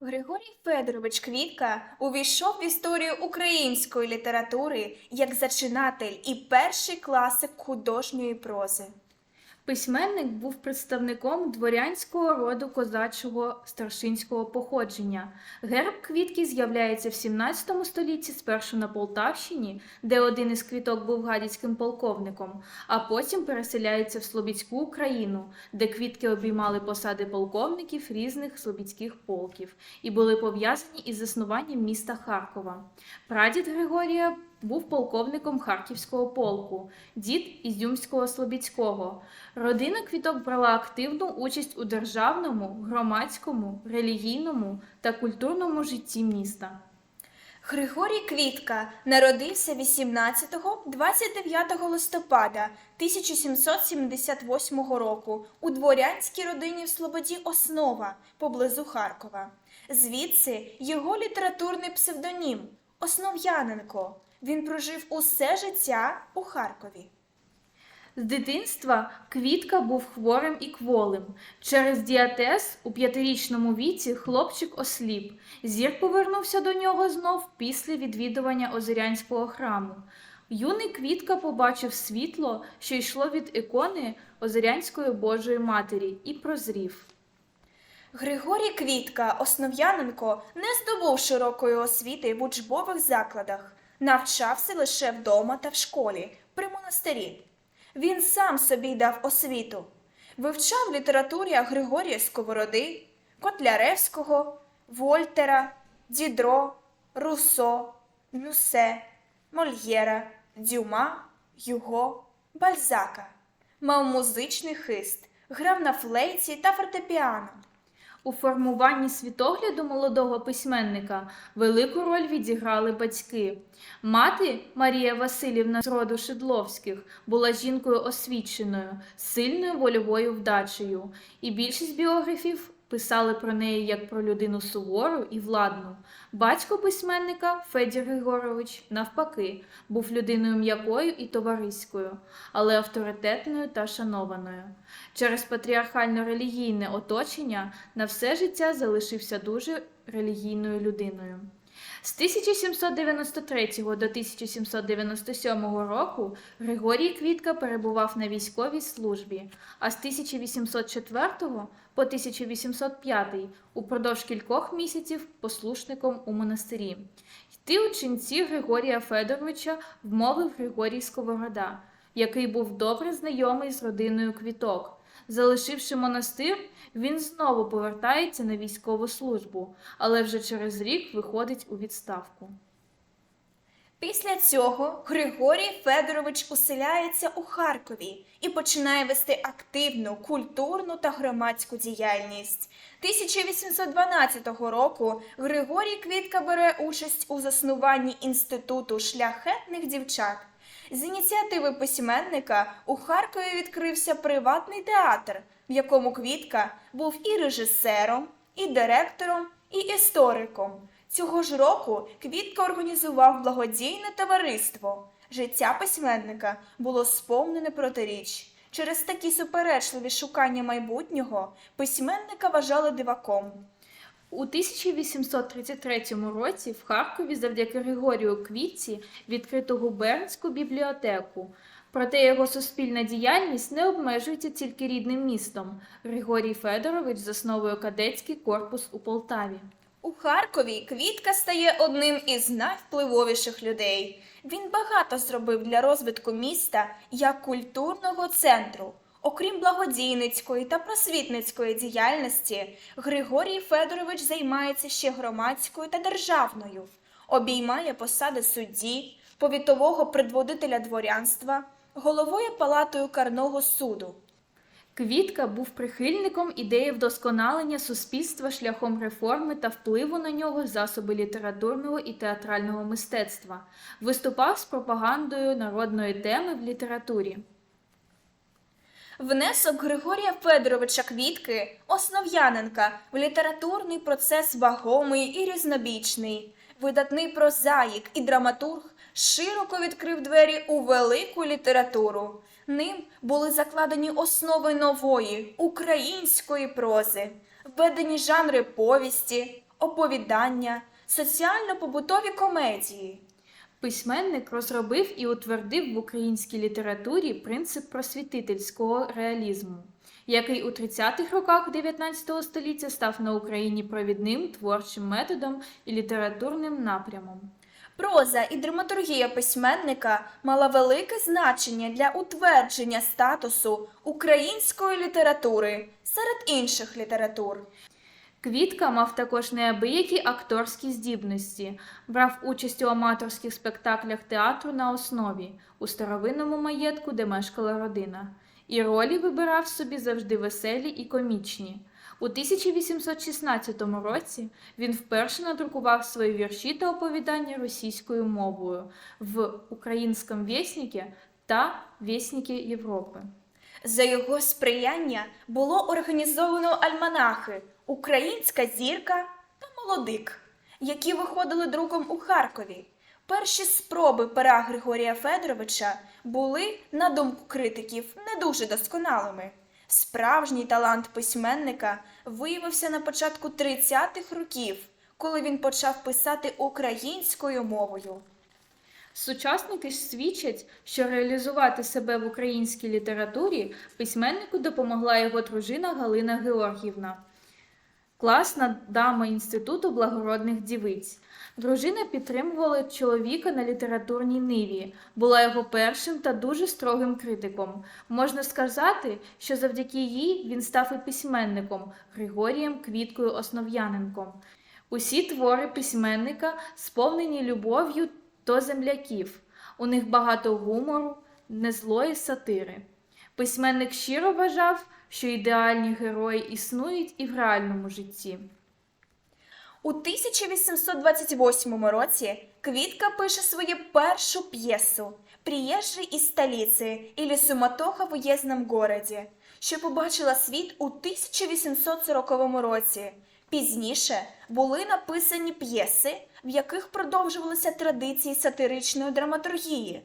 Григорій Федорович Квітка увійшов в історію української літератури як зачинатель і перший класик художньої прози. Письменник був представником дворянського роду козачого старшинського походження. Герб квітки з'являється в 17 столітті спершу на Полтавщині, де один із квіток був гадяцьким полковником, а потім переселяється в Слобідську Україну, де квітки обіймали посади полковників різних слобідських полків і були пов'язані із заснуванням міста Харкова. Прадід Григорія був полковником Харківського полку, дід Ізюмського Слобідського. Родина квіток брала активну участь у державному, громадському, релігійному та культурному житті міста. Григорій Квітка народився 18-29 листопада 1778 року у дворянській родині в Слободі Основа поблизу Харкова. Звідси його літературний псевдонім Основ'яненко. Він прожив усе життя у Харкові. З дитинства Квітка був хворим і кволим. Через діатез у п'ятирічному віці хлопчик осліп. Зір повернувся до нього знов після відвідування Озерянського храму. Юний Квітка побачив світло, що йшло від ікони Озерянської Божої Матері, і прозрів. Григорій Квітка, Основ'яненко, не здобув широкої освіти в учбових закладах, навчався лише вдома та в школі, при монастирі. Він сам собі дав освіту. Вивчав літературі Григорія Сковороди, Котляревського, Вольтера, Дідро, Руссо, Мюсе, Мольєра, Дюма, Юго, Бальзака. Мав музичний хист, грав на флейті та фортепіано. У формуванні світогляду молодого письменника велику роль відіграли батьки. Мати Марія Васильівна з роду Шидловських була жінкою освіченою, сильною вольовою вдачею, і більшість біографів писали про неї як про людину сувору і владну. Батько письменника Федір Григорович, навпаки, був людиною м'якою і товариською, але авторитетною та шанованою. Через патріархально-релігійне оточення на все життя залишився дуже релігійною людиною. З 1793 до 1797 року Григорій Квітка перебував на військовій службі, а з 1804 по 1805 упродовж кількох місяців послушником у монастирі. Йти у ченці Григорія Федоровича вмовив Григорій Сковорода, який був добре знайомий з родиною квіток. Залишивши монастир, він знову повертається на військову службу, але вже через рік виходить у відставку. Після цього Григорій Федорович уселяється у Харкові і починає вести активну культурну та громадську діяльність. 1812 року Григорій Квітка бере участь у заснуванні інституту шляхетних дівчат. З ініціативи письменника у Харкові відкрився приватний театр, в якому Квітка був і режисером, і директором, і істориком. Цього ж року Квітка організував благодійне товариство. Життя письменника було сповнене протиріч. Через такі суперечливі шукання майбутнього письменника вважали диваком. У 1833 році в Харкові завдяки Григорію Квітці відкрито губернську бібліотеку. Проте його суспільна діяльність не обмежується тільки рідним містом. Григорій Федорович засновує кадетський корпус у Полтаві. У Харкові Квітка стає одним із найвпливовіших людей. Він багато зробив для розвитку міста як культурного центру. Окрім благодійницької та просвітницької діяльності, Григорій Федорович займається ще громадською та державною, обіймає посади судді, повітового предводителя дворянства, головою палатою карного суду. Квітка був прихильником ідеї вдосконалення суспільства шляхом реформи та впливу на нього засоби літературного і театрального мистецтва. Виступав з пропагандою народної теми в літературі. Внесок Григорія Федоровича Квітки, Основ'яненка, в літературний процес вагомий і різнобічний. Видатний прозаїк і драматург широко відкрив двері у велику літературу. Ним були закладені основи нової української прози, введені жанри повісті, оповідання, соціально-побутові комедії. Письменник розробив і утвердив в українській літературі принцип просвітительського реалізму, який у 30-х роках 19 століття став на Україні провідним творчим методом і літературним напрямом. Проза і драматургія письменника мала велике значення для утвердження статусу української літератури серед інших літератур. Квітка мав також неабиякі акторські здібності, брав участь у аматорських спектаклях театру на основі у старовинному маєтку, де мешкала родина. І ролі вибирав собі завжди веселі і комічні. У 1816 році він вперше надрукував свої вірші та оповідання російською мовою в Українському вєсніке та Вєсніки Європи. За його сприяння було організовано альманахи Українська зірка та Молодик, які виходили друком у Харкові. Перші спроби пера Григорія Федоровича були, на думку критиків, не дуже досконалими. Справжній талант письменника виявився на початку 30-х років, коли він почав писати українською мовою. Сучасники свідчать, що реалізувати себе в українській літературі письменнику допомогла його дружина Галина Георгівна, класна дама Інституту благородних дівиць. Дружина підтримувала чоловіка на літературній ниві, була його першим та дуже строгим критиком. Можна сказати, що завдяки їй він став і письменником Григорієм Квіткою Основ'яненком. Усі твори письменника сповнені любов'ю до земляків. У них багато гумору, незлої сатири. Письменник щиро вважав, що ідеальні герої існують і в реальному житті. У 1828 році Квітка пише свою першу п'єсу «Приїжджий із столиці» или «Суматоха в уездном городі», що побачила світ у 1840 році. Пізніше були написані п'єси, в яких продовжувалися традиції сатиричної драматургії.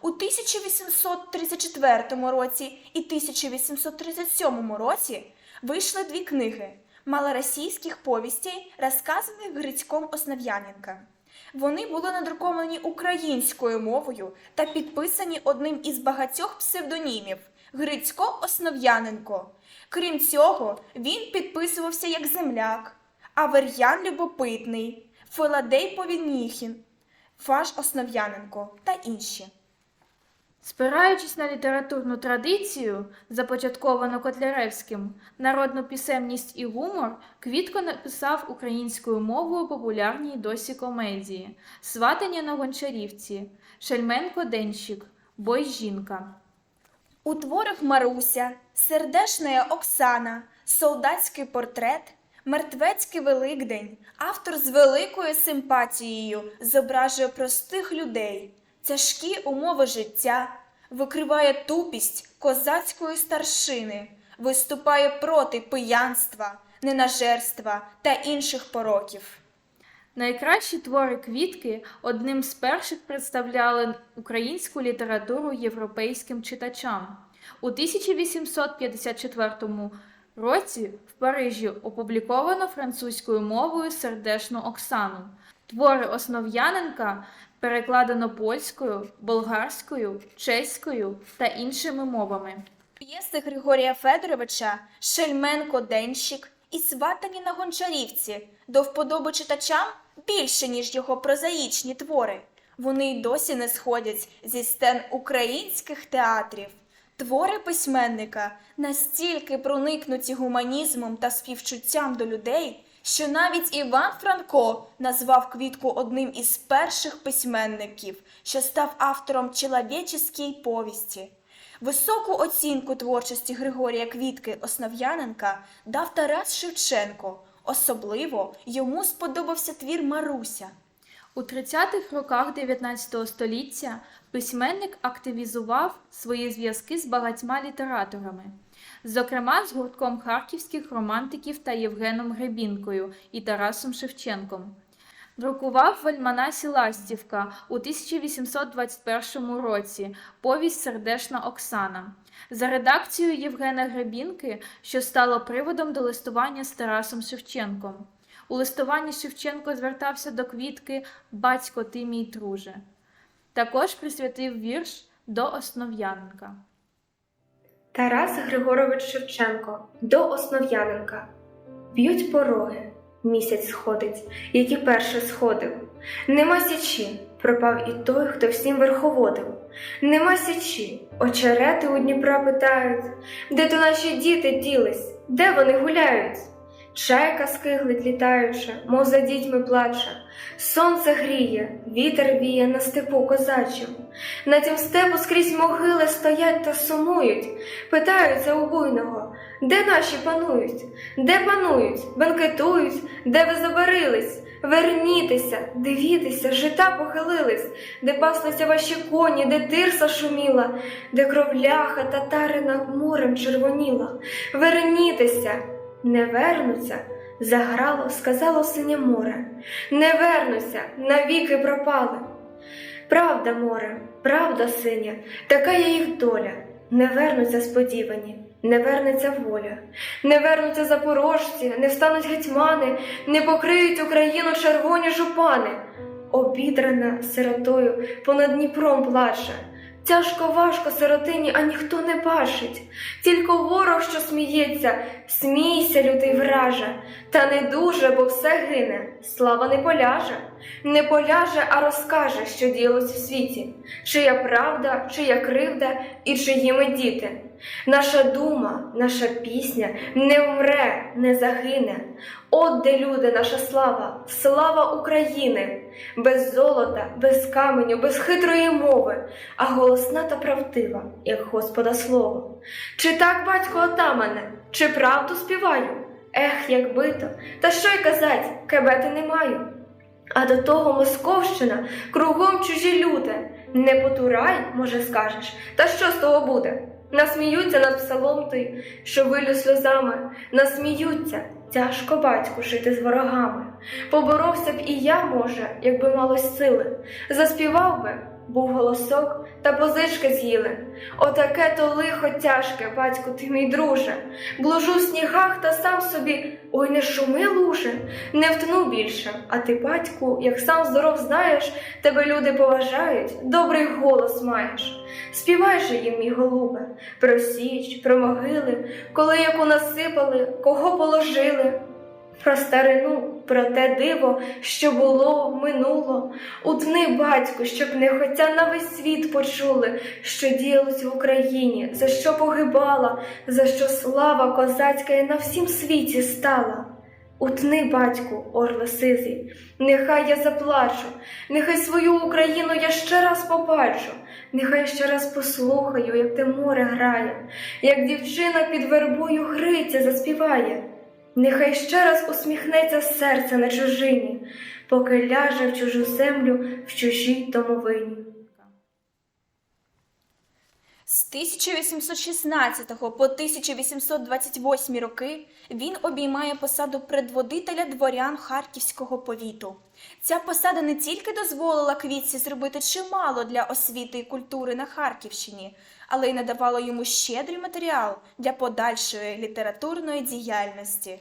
У 1834 році і 1837 році вийшли дві книги малоросійських повістей, розказаних Грицьком Основ'яненка. Вони були надруковані українською мовою та підписані одним із багатьох псевдонімів Грицько Основ'яненко. Крім цього, він підписувався як земляк, Авер'ян Любопитний, Филадей Повініхін, Фаш Основ'яненко та інші. Спираючись на літературну традицію, започатковану Котляревським, народну пісемність і гумор, Квітко написав українською мовою популярні й досі комедії Сватання на гончарівці, Шельменко Денщик, Бой жінка. У творах Маруся, Сердешная Оксана, Солдатський портрет, Мертвецький Великдень автор з великою симпатією зображує простих людей, тяжкі умови життя, викриває тупість козацької старшини, виступає проти пиянства, ненажерства та інших пороків. Найкращі твори квітки одним з перших представляли українську літературу європейським читачам. У 1854 році в Парижі опубліковано французькою мовою сердешну Оксану. Твори Основ'яненка перекладено польською, болгарською, чеською та іншими мовами. П'єси Григорія Федоровича Шельменко Денщик і сватані на гончарівці до вподоби читачам більше, ніж його прозаїчні твори. Вони й досі не сходять зі стен українських театрів. Твори письменника настільки проникнуті гуманізмом та співчуттям до людей, що навіть Іван Франко назвав квітку одним із перших письменників, що став автором «Чоловічеській повісті. Високу оцінку творчості Григорія Квітки Основ'яненка дав Тарас Шевченко. Особливо йому сподобався твір Маруся. У 30-х роках 19 століття письменник активізував свої зв'язки з багатьма літераторами, зокрема з гуртком харківських романтиків та Євгеном Гребінкою і Тарасом Шевченком. Друкував в альманасі Ластівка у 1821 році повість Сердешна Оксана за редакцією Євгена Гребінки, що стало приводом до листування з Тарасом Шевченком. У листуванні Шевченко звертався до квітки Батько ти мій друже. Також присвятив вірш до Основ'яненка. Тарас Григорович Шевченко до Основ'яненка. Б'ють пороги, місяць сходить, як і перше сходив. Нема січі, пропав і той, хто всім верховодив. Нема січі, очерети у Дніпра питають, де то наші діти ділись, де вони гуляють? Чайка скиглить літаючи, мов за дітьми плаче. Сонце гріє, вітер віє на степу козачим. На тім степу скрізь могили стоять та сумують, питаються у буйного, де наші панують, де панують, бенкетують, де ви забарились? Вернітеся, дивітеся, жита похилились, де паслися ваші коні, де тирса шуміла, де кровляха татарина морем червоніла. Вернітеся, не вернуться, заграло, сказало синє море. Не вернуся, навіки пропали. Правда, море, правда, синя, така є їх доля. Не вернуться сподівані, не вернеться воля, не вернуться запорожці, не встануть гетьмани, не покриють Україну червоні жупани. Обідрана сиротою понад Дніпром плаче. Тяжко важко сиротині, а ніхто не бачить. Тільки ворог, що сміється, смійся, лютий враже, та не дуже, бо все гине, слава не поляже, не поляже, а розкаже, що діялось в світі, чия правда, чия кривда і чиї ми діти. Наша дума, наша пісня не вмре, не загине. От де люди, наша слава, слава України, без золота, без каменю, без хитрої мови, а голосна та правдива, як Господа слово. Чи так, батько отамане, чи правду співаю? Ех, якби то, та що й казать, кебети не маю. А до того Московщина кругом чужі люди. Не потурай, може, скажеш, та що з того буде? Насміються над псалом ти, що вилю сльозами, насміються, тяжко батьку жити з ворогами. Поборовся б і я, може, якби малось сили, заспівав би, був голосок, та позички з'їли. Отаке то лихо тяжке, батьку, ти мій друже. Блужу в снігах та сам собі, ой, не шуми луже, не втну більше. А ти, батьку, як сам здоров знаєш, тебе люди поважають, добрий голос маєш. Співай же їм, мій голубе, про січ, про могили, коли яку насипали, кого положили. Про старину, про те диво, що було, минуло, утни, батьку, щоб не хотя на весь світ почули, що діялось в Україні, за що погибала, за що слава козацька і на всім світі стала. Утни, батьку, орле сизий, нехай я заплачу, нехай свою Україну я ще раз побачу, нехай ще раз послухаю, як те море грає, як дівчина під вербою Гриця заспіває. Нехай ще раз усміхнеться серце на чужині, поки ляже в чужу землю в чужій домовині. З 1816 по 1828 роки він обіймає посаду предводителя дворян Харківського повіту. Ця посада не тільки дозволила квітці зробити чимало для освіти і культури на Харківщині, але й надавала йому щедрий матеріал для подальшої літературної діяльності.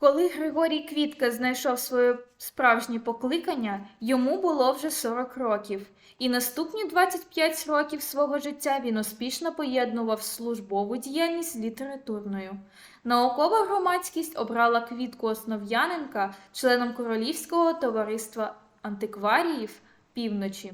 Коли Григорій Квітка знайшов своє справжнє покликання, йому було вже 40 років, і наступні 25 років свого життя він успішно поєднував службову діяльність з літературною. Наукова громадськість обрала Квітку Основ'яненка членом Королівського товариства антикваріїв півночі.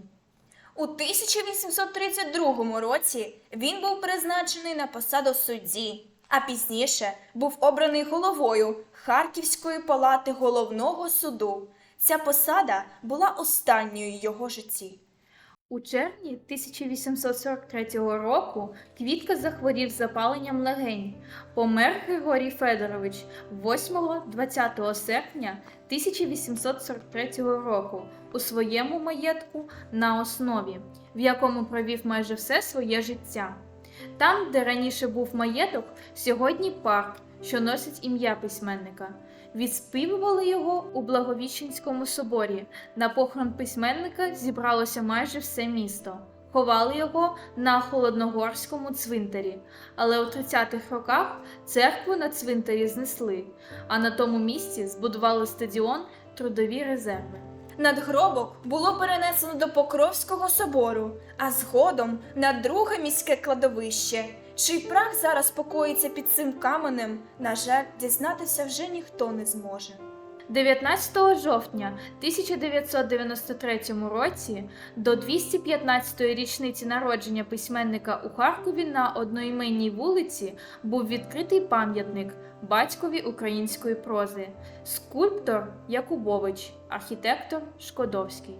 У 1832 році він був призначений на посаду судді, а пізніше був обраний головою Харківської палати головного суду. Ця посада була останньою його житті. У червні 1843 року Квітка захворів запаленням легень. Помер Григорій Федорович 8-20 серпня 1843 року у своєму маєтку на основі, в якому провів майже все своє життя. Там, де раніше був маєток, сьогодні парк, що носить ім'я письменника. Відспівували його у Благовіщенському соборі. На похорон письменника зібралося майже все місто. Ховали його на Холодногорському цвинтарі, але у 30-х роках церкву на цвинтарі знесли, а на тому місці збудували стадіон Трудові резерви. Надгробок було перенесено до Покровського собору, а згодом на друге міське кладовище. Чий прах зараз покоїться під цим каменем, на жаль, дізнатися вже ніхто не зможе. 19 жовтня 1993 році до 215-ї річниці народження письменника у Харкові на одноіменній вулиці був відкритий пам'ятник батькові української прози, скульптор Якубович, архітектор Шкодовський.